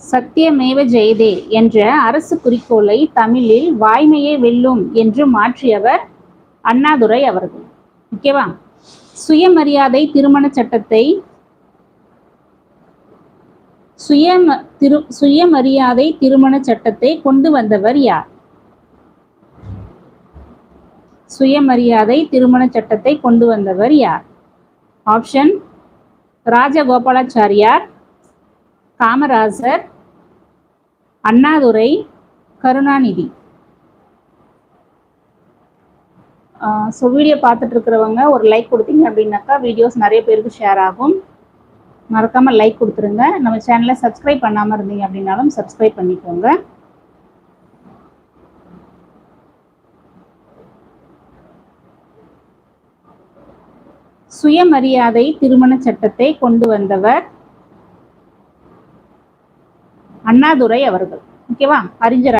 சத்தியமேவ ஜெயதே என்ற அரசு குறிக்கோளை தமிழில் வாய்மையே வெல்லும் என்று மாற்றியவர் அண்ணாதுரை அவர்கள். ஓகேவா? சுயமரியாதை திருமண சட்டத்தை சுயம திரு சுயமரியாதை திருமண சட்டத்தை கொண்டு வந்தவர் யார்? சுயமரியாதை திருமண சட்டத்தை கொண்டு வந்தவர் யார்? Option Rajagopalachariyar Kamarajar Annadurai Karunanidhi. So video பார்த்துட்டு இருக்கிறவங்க ஒரு லைக் கொடுத்தீங்க அப்படின்னாக்கா வீடியோஸ் நிறைய பேருக்கு ஷேர் ஆகும். மறக்காமல் லைக் கொடுத்துருங்க. நம்ம சேனலை சப்ஸ்கிரைப் பண்ணாமல் இருந்தீங்க அப்படின்னாலும் சப்ஸ்கிரைப் பண்ணிக்கோங்க. சுயமரியாதை திருமண சட்டத்தை கொண்டு வந்தவர் அண்ணாதுரை அவர்கள். ஓகேவா? அறிஞர்